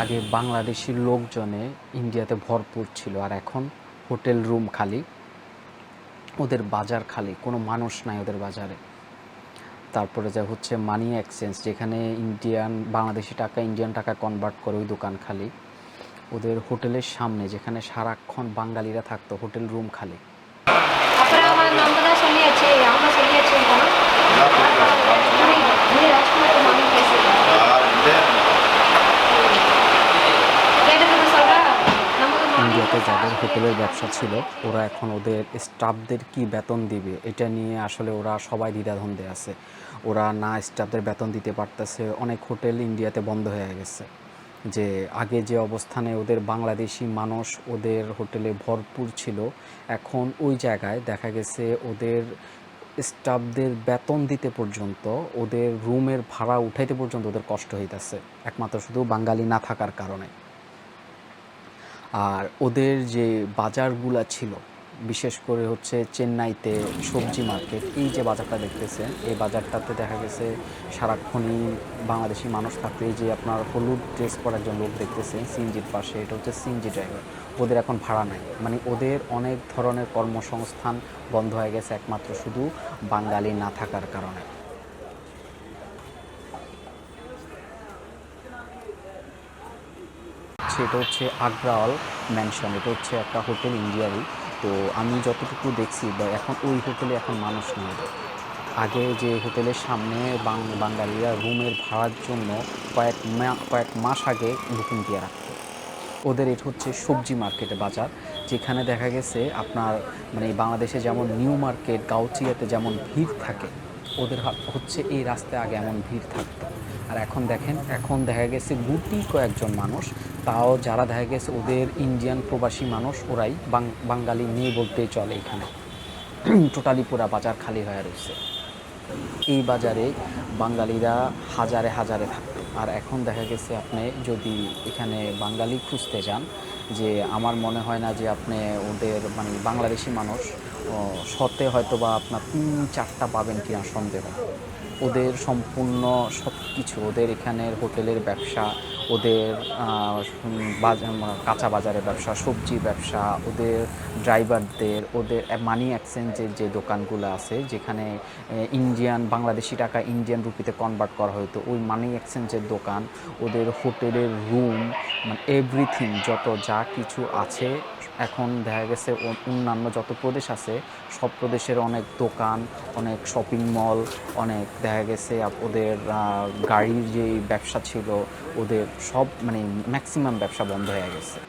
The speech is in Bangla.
আগে বাংলাদেশি লোকজনে ইন্ডিয়াতে ভরপুর ছিল আর এখন হোটেল রুম খালি ওদের বাজার খালি কোনো মানুষ নাই ওদের বাজারে। তারপরে যা হচ্ছে মানি এক্সচেঞ্জ যেখানে ইন্ডিয়ান বাংলাদেশি টাকা ইন্ডিয়ান টাকা কনভার্ট করে ওই দোকান খালি। ওদের হোটেলের সামনে যেখানে সারাক্ষণ বাঙালিরা থাকতো হোটেল রুম খালি। আমার ইন্ডিয়াতে যাদের হোটেলের ব্যবসা ছিল, ওরা এখন ওদের স্টাফদের কি বেতন দিবে? এটা নিয়ে আসলে ওরা সবাই দ্বিধাদ্বন্দ্বে আছে। ওরা না স্টাফদের বেতন দিতে পারতেছে, অনেক হোটেল ইন্ডিয়াতে বন্ধ হয়ে গেছে। যে আগে যে অবস্থানে ওদের বাংলাদেশি মানুষ ওদের হোটেলে ভরপুর ছিল, এখন ওই জায়গায় দেখা গেছে ওদের স্টাফদের বেতন দিতে পর্যন্ত, ওদের রুমের ভাড়া উঠাইতে পর্যন্ত ওদের কষ্ট হইতেছে। একমাত্র শুধু বাঙালি না থাকার কারণে। আর ওদের যে বাজারগুলা ছিল, বিশেষ করে হচ্ছে চেন্নাইতে সবজি মার্কেট এই যে বাজারটা দেখতেছেন, এই বাজারটাতে দেখা গেছে সারাক্ষণই বাংলাদেশি মানুষ থাকতো যে আপনার হলুদ ড্রেস পরা একজন লোক দেখতেছেন, সিনজির পাশে, এটা হচ্ছে সিনজি ড্রাইভার ওদের এখন ভাড়া নাই। মানে ওদের অনেক ধরনের কর্মসংস্থান বন্ধ হয়ে গেছে একমাত্র শুধু বাঙালি না থাকার কারণে। সেটা হচ্ছে আগ্রাওয়াল ম্যানশন এটা হচ্ছে একটা হোটেল ইন্ডিয়ারই তো আমি যতটুকু দেখছি বা এখন ওই হোটেলে এখন মানুষ নেই। আগে যে হোটেলের সামনে বাঙালিরা রুমের ভাড়ার জন্য কয়েক কয়েক মাস আগে বুকিং দিয়ে রাখতো। ওদের এটা হচ্ছে সবজি মার্কেটে বাজার, যেখানে দেখা গেছে আপনার মানে বাংলাদেশে যেমন নিউ মার্কেট গাউচিয়াতে যেমন ভিড় থাকে ওদের হচ্ছে এই রাস্তায় আগে এমন ভিড় থাকতো। আর এখন দেখেন, এখন দেখা গেছে গুটি কয়েকজন মানুষ, তাও যারা দেখা গেছে ওদের ইন্ডিয়ান প্রবাসী মানুষ, ওরাই বাঙালি নেই বলতেই চলে এখানে। টোটালি পুরা বাজার খালি হয়ে রয়েছে। এই বাজারে বাঙালিরা হাজারে হাজারে থাকতো। আর এখন দেখা গেছে আপনি যদি এখানে বাঙালি খুঁজতে যান যে আমার মনে হয় না যে আপনি ওদের মানে বাংলাদেশি মানুষ সতে হয়তো বা আপনার তিন চারটা পাবেন কিনা সন্দেহ। ওদের সম্পূর্ণ সব কিছু ওদের এখানের হোটেলের ব্যবসা, ওদের কাঁচা বাজারের ব্যবসা সবজির ব্যবসা, ওদের ড্রাইভারদের, ওদের মানি এক্সচেঞ্জের যে দোকানগুলো আছে, যেখানে ইন্ডিয়ান, বাংলাদেশি টাকা ইন্ডিয়ান রুপিতে কনভার্ট করা হতো ওই মানি এক্সচেঞ্জের দোকান, ওদের হোটেলের রুম মানে এভরিথিং যত যা কিছু আছে, এখন দেখা গেছে অন্যান্য যত প্রদেশ আছে, সব প্রদেশের অনেক দোকান, অনেক শপিং মল অনেক দেখা গেছে ওদের গাড়ির যে ব্যবসা ছিল, ওদের সব মানে ম্যাক্সিমাম ব্যবসা বন্ধ হয়ে গেছে।